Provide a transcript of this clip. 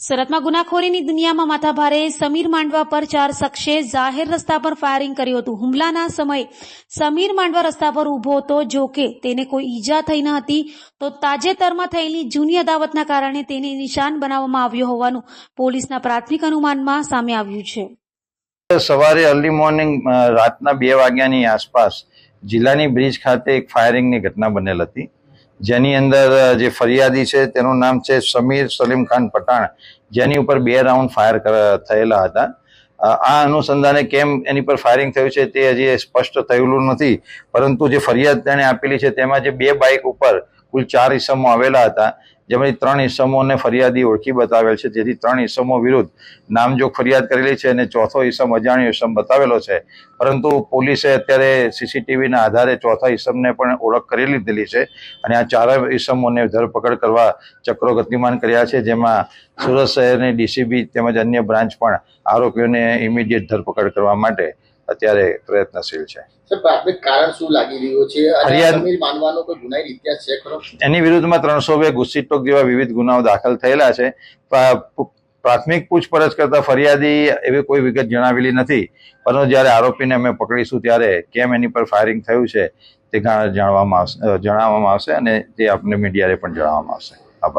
સુરતમાં ગુનાખોરીની દુનિયામાં માથાભારે સમીર માંડવા પર ચાર શખ્સે જાહેર રસ્તા પર ફાયરિંગ કર્યું હતું. હુમલાના સમયે સમીર માંડવા રસ્તા પર ઊભો હતો. જો કે તેને કોઈ ઈજા થઈ ન હતી, તો તાજેતરમાં થયેલી જૂની અદાવતના કારણે તેને નિશાન બનાવવામાં આવ્યો હોવાનું પોલીસના પ્રાથમિક અનુમાનમાં સામે આવ્યું છે. સવારે અર્લી મોર્નિંગ રાતના બે વાગ્યાની આસપાસ જિલ્લાની બ્રિજ ખાતે એક ફાયરિંગની ઘટના બનેલ હતી. જેની અંદર જે ફરિયાદી છે તેનું નામ છે સમીર સલીમ ખાન પઠાણ. જેની ઉપર બે રાઉન્ડ ફાયર થયેલા હતા. આ અનુસંધાને કેમ એની પર ફાયરિંગ થયું છે તે હજી સ્પષ્ટ થયેલું નથી. પરંતુ જે ફરિયાદ તેણે આપેલી છે તેમાં જે બે બાઇક ઉપર કુલ ચાર ઈસમો આવેલા હતા, જેમાંથી ત્રણ ઈસમોને ફરિયાદી ઓળખી બતાવેલ છે. જેથી ત્રણ ઈસમો વિરુદ્ધ નામજોગ ફરિયાદ કરેલી છે અને ચોથો ઈસમ અજાણ્યો ઇસમ બતાવેલો છે. પરંતુ પોલીસે અત્યારે સીસીટીવીના આધારે ચોથા ઈસમને પણ ઓળખ કરી લીધેલી છે અને આ ચારેય ઈસમોને ધરપકડ કરવા ચક્રો ગતિમાન કર્યા છે, જેમાં સુરત શહેરની ડીસીબી તેમજ અન્ય બ્રાન્ચ પણ આરોપીઓને ઇમિડિયેટ ધરપકડ કરવા માટે અત્યારે પ્રયત્નશીલ છે. એની વિરુદ્ધમાં ત્રણસો બે ગુસ્સીટોક જેવા વિવિધ ગુનાઓ દાખલ થયેલા છે. પ્રાથમિક પૂછપરછ કરતા ફરિયાદી એવી કોઈ વિગત જણાવેલી નથી. પરંતુ જ્યારે આરોપીને અમે પકડીશું ત્યારે કેમ એની પર ફાયરિંગ થયું છે તે જાણવામાં આવશે જણાવવામાં આવશે અને તે આપને મીડિયાને પણ જણાવવામાં આવશે.